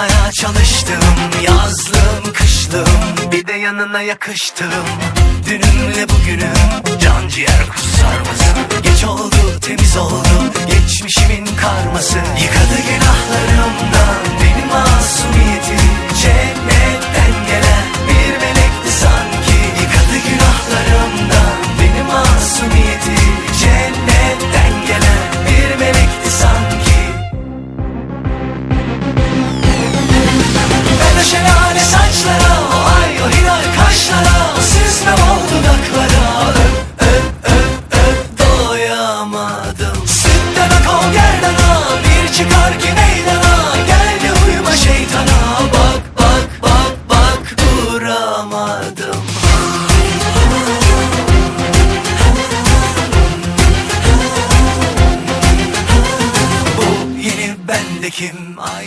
olmaya çalıştım. Yazlım kışlım bir de yanına yakıştım. Dünümle bugünüm can ciğer kusarmasın Geç oldu temiz oldu geçmişimin karması. Yıkadım doyamadım Sütten ak o gerdana Bir çıkar ki meydana. Gel de uyuma şeytana. Bak bak bak bak duramadım Bu yeni bendekim ay